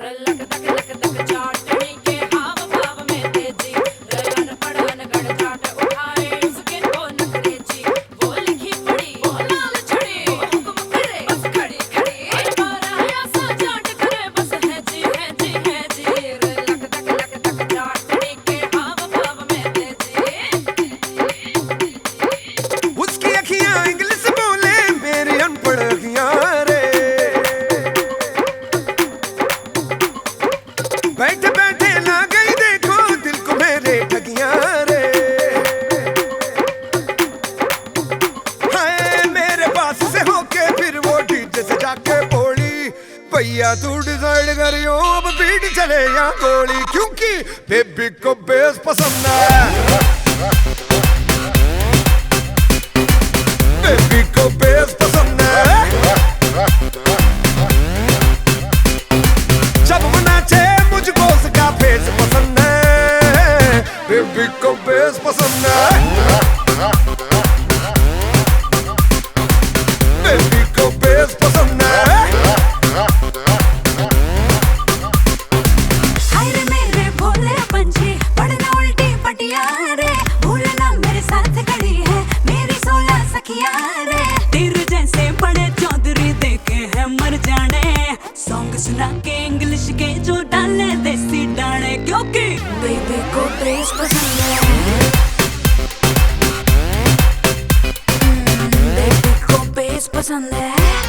रलक तक तक तक चाटनी बैठे बैठे ना गई देखो, दिल को मेरे ठगिया रे। मेरे पास से होके फिर वो डीजे से जाके बोली, भैया तू डिसाइड करियो अब बीट चले या गोली, क्योंकि बेबी को बेस पसंद है। सुना के इंग्लिश के जो डाले देसी डाले, क्योंकि बेबी को बेस पसंद है। बेस पसंद है।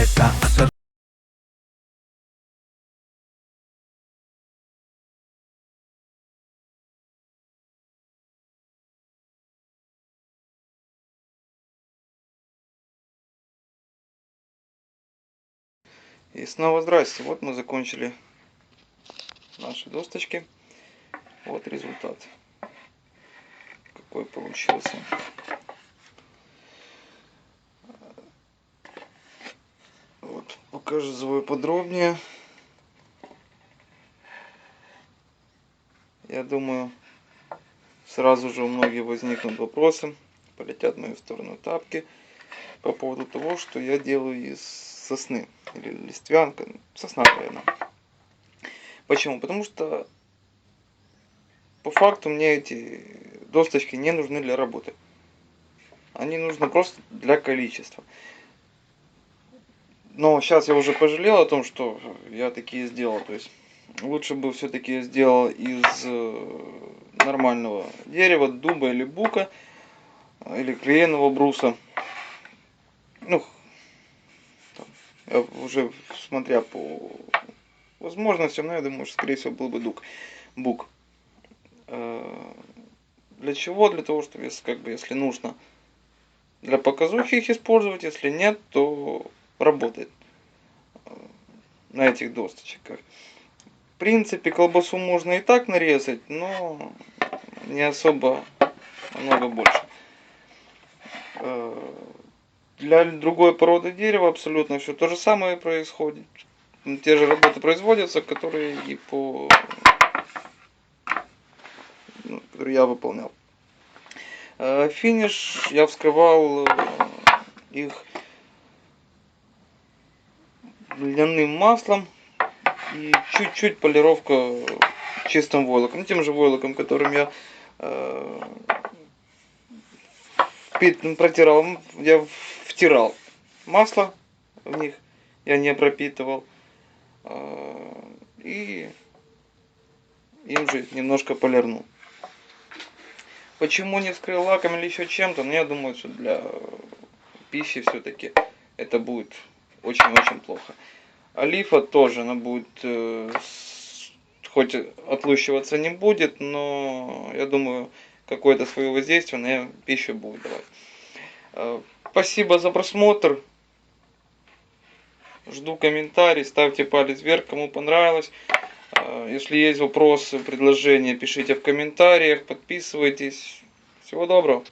это ассорти И снова здрасте. Вот мы закончили наши досточки. Вот результат. Какой получился. Показываю подробнее. Я думаю, сразу же у многих возникнут вопросы. Полетят в мою сторону тапки по поводу того, что я делаю из сосны или листвянка, сосна, наверное. Почему? Потому что по факту мне эти досточки не нужны для работы. Они нужны просто для количества. Но сейчас я уже пожалел о том, что я такие сделал. То есть лучше бы все-таки сделал из э, нормального дерева, дуба или бука, э, или клееного бруса. Ну, там, я уже смотря по возможностям, но я думаю, что скорее всего был бы дук, бук. Э, Для чего? Для того, чтобы как бы, если нужно для показухи их использовать, если нет, то работает э, на этих досточках. В принципе, колбасу можно и так нарезать, но не особо много больше. Э, Для другой породы дерева абсолютно все то же самое происходит. Те же работы производятся, которые и по ну, которые я выполнял. Э, Финиш я вскрывал их льняным маслом и чуть-чуть полировка чистым войлоком, тем же войлоком, которым я э, протирал, я втирал масло в них, я не пропитывал э, и им же немножко полирнул. Почему не вскрыл лаком или еще чем-то? Ну, я думаю, что для пищи все-таки это будет очень-очень плохо. Олифа тоже, она будет, э, хоть отлущиваться не будет, но я думаю, какое-то свое воздействие на пищу будет давать. Э, Спасибо за просмотр. Жду комментарий, ставьте палец вверх, кому понравилось. Э, Если есть вопросы, предложения, пишите в комментариях, подписывайтесь. Всего доброго.